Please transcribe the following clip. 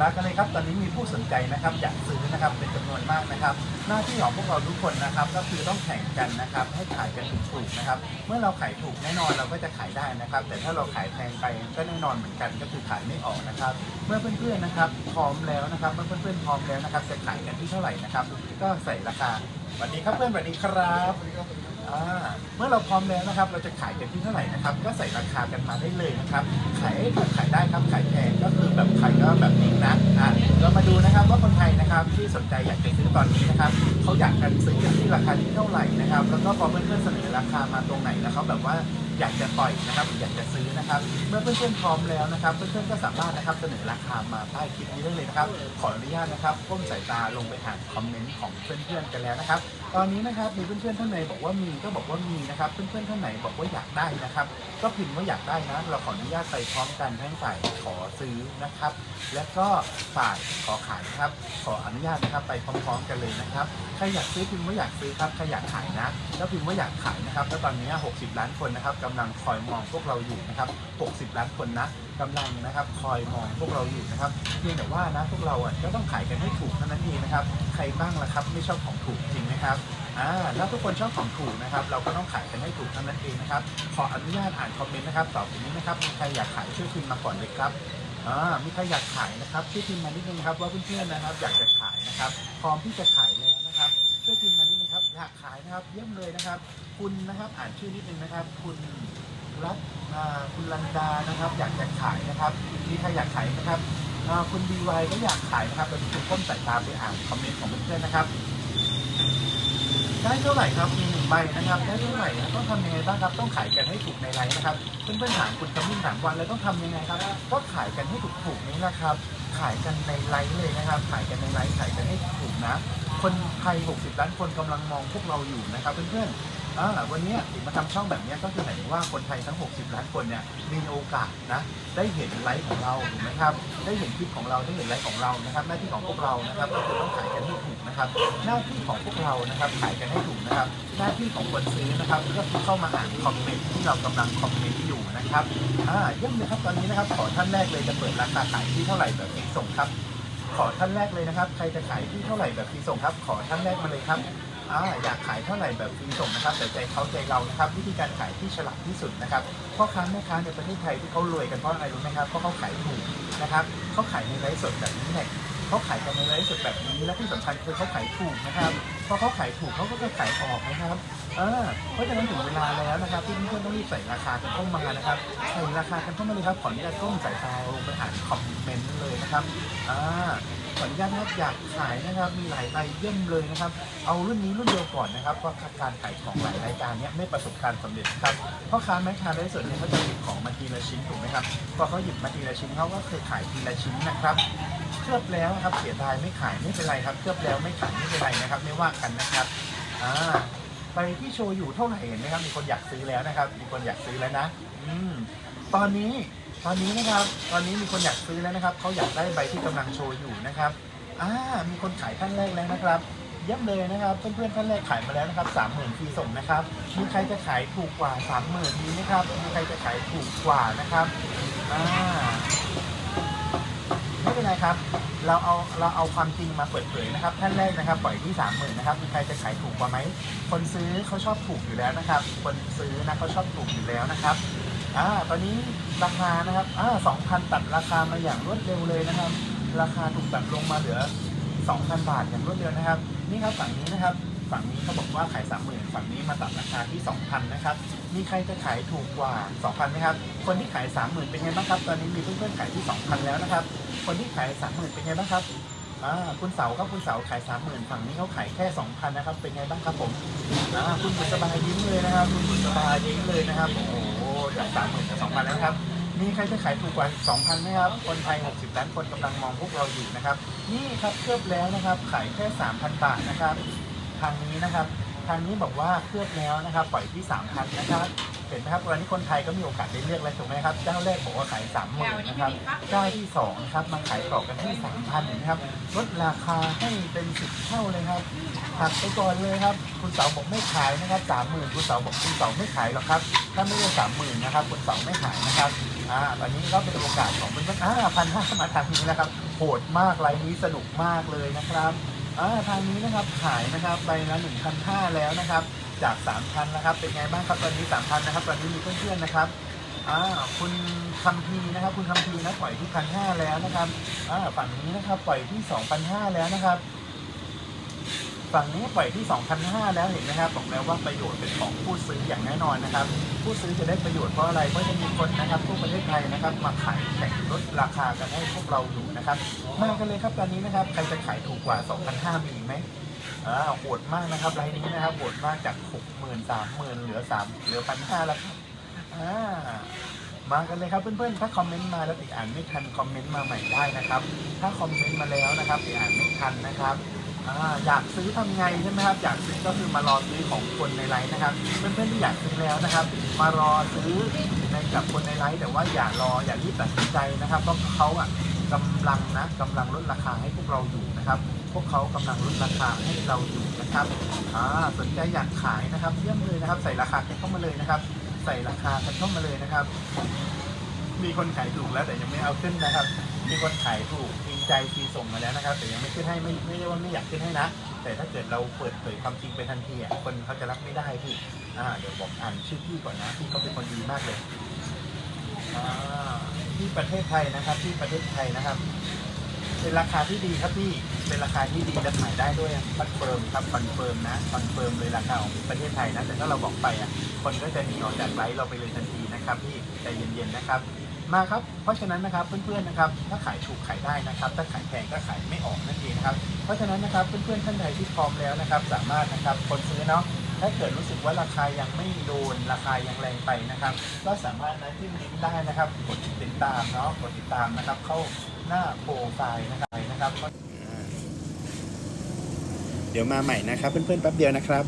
มากันเลยครับ ตอนนี้มีผู้สนใจนะครับอยากซื้อนะครับเป็นจำนวนมากนะครับ หน้าที่ของพวกเราทุกคนนะครับ ก็คือต้องแข่งกันนะครับ ให้ขายกันถูกๆนะครับ เมื่อเราขายถูกแน่นอนเราก็จะขายได้นะครับ แต่ถ้าเราขายแพงไปก็แน่นอนเหมือนกัน ก็คือขายไม่ออกนะครับ เมื่อเพื่อนๆนะครับ พร้อมแล้วนะครับ เมื่อเพื่อนๆพร้อมแล้วนะครับ จะขายกันที่เท่าไหร่นะครับ ก็ใส่ราคาสวัสดีครับเพื่อนสวัสดีครับ อ่าเมื่อเราพร้อมแล้วนะครับ เราจะขายกันที่เท่าไหร่นะครับ ก็ใส่ราคากันมาได้เลยนะครับ ขายแบบขายได้ครับขายแพงก็คือแบบขายก็แบบนี้นะอะเรามาดูนะครับว่าคนไทยนะครับที่สนใจอยากจะซื้อตอนนี้นะครับเขาอยากกันซื้อกันที่ราคาที่เท่าไหร่นะครับ แล้วก็พอเพื่อนๆเสนอราคามาตรงไหนแล้วเขาแบบว่า อยากจะปล่อยนะครับออยากจะซื้อนะครับ เมื่อเพื่อนๆพร้อมแล้วนะครับ เพื่อนๆก็สามารถนะครับเสนอราคามาใต้คลิปนี้ได้เลยนะครับ ขออนุญาตนะครับก้มสายตาลงไปอ่านคอมเมนต์ของเพื่อนๆกันแล้วนะครับ ตอนนี้นะครับมีเพื่อนๆท่านไหนบอกว่ามีก็บอกว่ามีนะครับ เพื่อนๆท่านไหนบอกว่าอยากได้นะครับ ก็พิมพ์ว่าอยากได้นะเราขออนุญาตไปพร้อมกันทั้งฝ่ายขอซื้อนะครับ และก็ฝ่ายขอขายนะครับ ขออนุญาตนะครับไปพร้อมๆกันเลยนะครับใครอยากซื้อพิมพ์ว่าอยากซื้อครับใครอยากขายนะ แล้วพิมพ์ว่าอยากขายนะครับแล้วตอนนี้ 60 ล้านคนนะครับกำลังคอยมองพวกเราอยู่นะครับ 60 ล้านคนนะกำลังนะครับคอยมองพวกเราอยู่นะครับเพียงแต่ว่านะพวกเราอะก็ต้องขายกันให้ถูกเท่านั้นเองนะครับ ใครบ้างล่ะครับไม่ชอบของถูกจริงไหมครับอ่าถ้าทุกคนชอบของถูกนะครับ เราก็ต้องขายกันให้ถูกเท่านั้นเองนะครับ ขออนุญาตอ่านคอมเมนต์นะครับต่อไปนี้นะครับมีใครอยากขายช่วยพิมพ์มาก่อนเลยครับอ่ามีใครอยากขายนะครับช่วยพิมพ์มานิดนึงครับว่าเพื่อนๆนะครับ อยากจะขายนะครับ พร้อมที่จะขายแล้วนะครับช่วยพิมพ์มา อยากขายนะครับเยี่ยมเลยนะครับ คุณนะครับอ่านชื่อนิดนึงนะครับ คุณรัตคุณลันดานะครับ อยากจะขายนะครับมีใครอยากขายนะครับคุณดีวก็อยากขายนะครับเราจะก้มสายตาไปอ่านคอมเมนต์ของเพื่อนๆนะครับ ได้เท่าไหร่ครับมีหนึ่งใบนะครับได้เท่าไหร่นะต้องทำยังไงบ้างครับต้องขายกันให้ถูกในไลน์นะครับเพื่อนๆถามคุณกำนิ่งถามวันแล้วต้องทำยังไงครับก็ขายกันให้ถูกๆนี้นะครับ ขายกันในไลน์เลยนะครับ ขายกันในไลน์ขายกันให้ถูกนะ คนไทย 60 ล้านคนกำลังมองพวกเราอยู่นะครับเพื่อนๆ อ่าวันนี้ถึงมาทำช่องแบบนี้ก็คือหมายถึงว่าคนไทยทั้ง 60 ล้านคนเนี่ยมีโอกาสนะได้เห็นไลฟ์ของเราถูกไหมครับได้เห็นคลิปของเราได้เห็นไลฟ์ของเรานะครับหน้าที่ของพวกเรานะครับก็คือต้องขายกันให้ถูกนะครับหน้าที่ของพวกเรานะครับขายกันให้ถูกนะครับหน้าที่ของคนซื้อนะครับก็คือเข้ามาอ่านคอมเมนต์ที่เรากำลังคอมเมนต์อยู่นะครับอ่าเยี่ยมเลยครับตอนนี้นะครับขอท่านแรกเลยจะเปิดราคาขายที่เท่าไหร่แบบสีส่งครับ ขอท่านแรกเลยนะครับ ใครจะขายที่เท่าไหร่แบบสีส่งครับ ขอท่านแรกมาเลยครับ อ่าอยากขายเท่าไหร่แบบฟรีส่งนะครับแต่ใจเขาใจเรานะครับวิธีการขายที่ฉลาดที่สุดนะครับพ่อค้าแม่ค้าในประเทศไทยที่เขารวยกันเพราะอะไรรู้ไหมครับเพราะเขาขายถูกนะครับเขาขายในไลฟ์สดแบบนี้แหละเขาขายกันในไลฟ์สดแบบนี้และที่สำคัญคือเขาขายถูกนะครับพอเขาขายถูกเขาก็จะขายออกนะครับเออเพราะฉะนั้นถึงเวลาแล้วนะครับที่เพื่อนๆต้องรีบใส่ราคากันเข้ามานะครับใส่ราคากันเข้ามาเลยครับขออนุญาตก้มสายตาลงไปอ่านคอมเมนต์เลยนะครับอ่า ขออนุญาตนะครับอยากขายนะครับ มีหลายรายเยี่ยมเลยนะครับ เอารุ่นนี้รุ่นเดียวก่อนนะครับเพราะการขายของหลายรายการเนี้ยไม่ประสบการณ์สำเร็จครับเพราะค้าแม่ค้าได้ส่วนเนี่ยเขาจะหยิบของมาทีละชิ้นถูกไหมครับพอเขาหยิบมาทีละชิ้นเขาก็เคยขายทีละชิ้นนะครับเคลือบแล้วครับเสียดายไม่ขายไม่เป็นไรครับเคลือบแล้วไม่ขายไม่เป็นไรนะครับ ไม่ว่ากันนะครับอ่าไปที่โชว์อยู่เท่าไหร่เห็นไหมครับมีคนอยากซื้อแล้วนะครับ มีคนอยากซื้อแล้วนะ อืมตอนนี้ ตอนนี้นะครับตอนนี้มีคนอยากซื้อแล้วนะครับเขาอยากได้ใบที่กำลังโชว์อยู่นะครับอ่ามีคนขายท่านแรกแล้วนะครับเยี่ยมเลยนะครับเพื่อนๆท่านแรกขายมาแล้วนะครับสามหมื่นฟรีส่งนะครับมีใครจะขายถูกกว่าสามหมื่นมีไหมครับมีใครจะขายถูกกว่านะครับอ่าไม่เป็นไรครับเราเอาเราเอาความจริงมาเปิดเผยนะครับท่านแรกนะครับ ปล่อยที่สามหมื่นนะครับมีใครจะขายถูกกว่าไหมคนซื้อเขาชอบถูกอยู่แล้วนะครับ คนซื้อนะเขาชอบถูกอยู่แล้วนะครับ อ่าตอนนี้ราคานะครับอ่าสองพันตัดราคามาอย่างรวดเร็วเลยนะครับ ราคาถูกตัดลงมาเหลือ 2,000 บาทอย่างรวดเร็วนะครับ นี่ครับฝั่งนี้นะครับ ฝั่งนี้เขาบอกว่าขาย30,000ฝั่งนี้มาตัดราคาที่ 2,000 นะครับ มีใครจะขายถูกกว่า 2,000ไหมครับ คนที่ขาย 30,000 เป็นไงบ้างครับ ตอนนี้มีเพื่อนๆขายที่ 2,000 แล้วนะครับ คนที่ขาย 30,000 เป็นไงบ้างครับอ่าคุณเสาครับคุณเสาขาย 30,000 ฝั่งนี้เขาขายแค่ 2,000 นะครับ เป็นไงบ้างครับผมอ่าคุณบุษบายิ้มเลยนะครับ คุณบุษบายิ้มเลยนะครับ โอ้โห จาก30,000จาก2,000แล้วนะครับมีใครจะขายถูกกว่า2,000ไหมครับ คนไทย 60 ล้านคนกำลังมองพวกเราอยู่นะครับ นี่ครับเคลือบแล้วนะครับ ขายแค่ 3,000 บาทนะครับ ทางนี้นะครับ ทางนี้บอกว่าเคลือบแล้วนะครับ ปล่อยที่ 3,000 นะครับ เห็นไหมครับวันนี้คนไทยก็มีโอกาสได้เลือกแล้วถูกไหมครับเจ้าแรกบอกว่าขาย30,000นะครับเจ้าที่2นะครับมาขายต่อกันที่3,000นะครับลดราคาให้เป็น10เท่าเลยครับหักไปก่อนเลยครับคุณเสาบอกไม่ขายนะครับ30,000คุณเสาบอกคุณเสาไม่ขายหรอกครับ ถ้าไม่ได้30,000นะครับคุณเสาไม่ขายนะครับอ่าตอนนี้ก็เป็นโอกาสของเพื่อนๆอ่าพันห้ามาทางนี้นะครับโหดมากไลน์นี้สนุกมากเลยนะครับอ่าทางนี้นะครับขายนะครับใบละหนึ่งพันห้าแล้วนะครับ จากสามพันะครับ เป็นไงบ้างครับตอนนี้สามพันะครับ ตอนนี้มีเพื่อนๆนะครับอ่าคุณคัมพีนะครับ คุณคัมพีนะปล่อยที่พันห้าแล้วนะครับอ่าฝั่งนี้นะครับปล่อยที่สองพันห้าแล้วนะครับ ฝั่งนี้ปล่อยที่2,500แล้วเห็นไหมครับบอกแล้วว่าประโยชน์เป็นของผู้ซื้ออย่างแน่นอนนะครับ ผู้ซื้อจะได้ประโยชน์เพราะอะไรเพราะจะมีคนนะครับทั่วประเทศไทยนะครับมาขายแข่งลดราคากันให้พวกเราอยู่นะครับมากันเลยครับตอนนี้นะครับใครจะขายถูกกว่า2,500มีไหม อ่าโหดมากนะครับรายนี้นะครับโหดมากจาก60,000 30,000เหลือ3เหลือ1,500แล้วครับอ่ามากันเลยครับเพื่อนๆ ถ้าคอมเมนต์มาแล้วติอ่านไม่ทันคอมเมนต์มาใหม่ได้นะครับ ถ้าคอมเมนต์มาแล้วนะครับติอ่านไม่ทันนะครับอ่าอยากซื้อทำไงใช่ไหมครับอยากซื้อก็คือมารอซื้อของคนในไลน์นะครับ เพื่อนๆที่อยากซื้อแล้วนะครับ มารอซื้อในกับคนในไลน์แต่ว่าอย่ารออย่ารีบตัดสินใจนะครับเพราะเขาอะ กำลังนะกำลังลดราคาให้พวกเราอยู่นะครับ พวกเขากำลังลดราคาให้เราอยู่นะครับอ่าสนใจอยากขายนะครับเยี่ยมเลยนะครับ ใส่ราคากันเข้ามาเลยนะครับ ใส่ราคากันเข้ามาเลยนะครับ มีคนขายถูกแล้วแต่ยังไม่เอาขึ้นนะครับ มีคนขายถูกจริงใจฟรีส่งมาแล้วนะครับ แต่ยังไม่ขึ้นให้ไม่ไม่ได้ว่าไม่อยากขึ้นให้นะ แต่ถ้าเกิดเราเปิดเผยความจริงไปทันทีอะคนเขาจะรับไม่ได้พี่อ่าเดี๋ยวบอกอ่านชื่อพี่ก่อนนะพี่เขาเป็นคนดีมากเลย ที่ประเทศไทยนะครับที่ประเทศไทยนะครับ เป็นราคาที่ดีครับพี่เป็นราคาที่ดีและขายได้ด้วยคอนเฟิร์มครับคอนเฟิร์มนะคอนเฟิร์มเลยราคาของประเทศไทยนะแต่ถ้าเราบอกไปอะคนก็จะหนีออกจากไลฟ์เราไปเลยทันทีนะครับพี่ใจเย็นๆนะครับมาครับ เพราะฉะนั้นนะครับเพื่อนๆนะครับ ถ้าขายถูกขายได้นะครับ ถ้าขายแพงก็ขายไม่ออกนั่นเองครับ เพราะฉะนั้นนะครับเพื่อนๆท่านใดที่พร้อมแล้วนะครับ สามารถนะครับคนซื้อเนาะ ถ้าเกิดรู้สึกว่าราคายังไม่โดนราคายังแรงไปนะครับ ก็สามารถนะที่ลิงก์ได้นะครับ กดติดตามเนาะกดติดตามนะครับ เข้าหน้าโปรไฟล์นะครับนะครับ เดี๋ยวมาใหม่นะครับ เพื่อนๆแป๊บเดียวนะครับ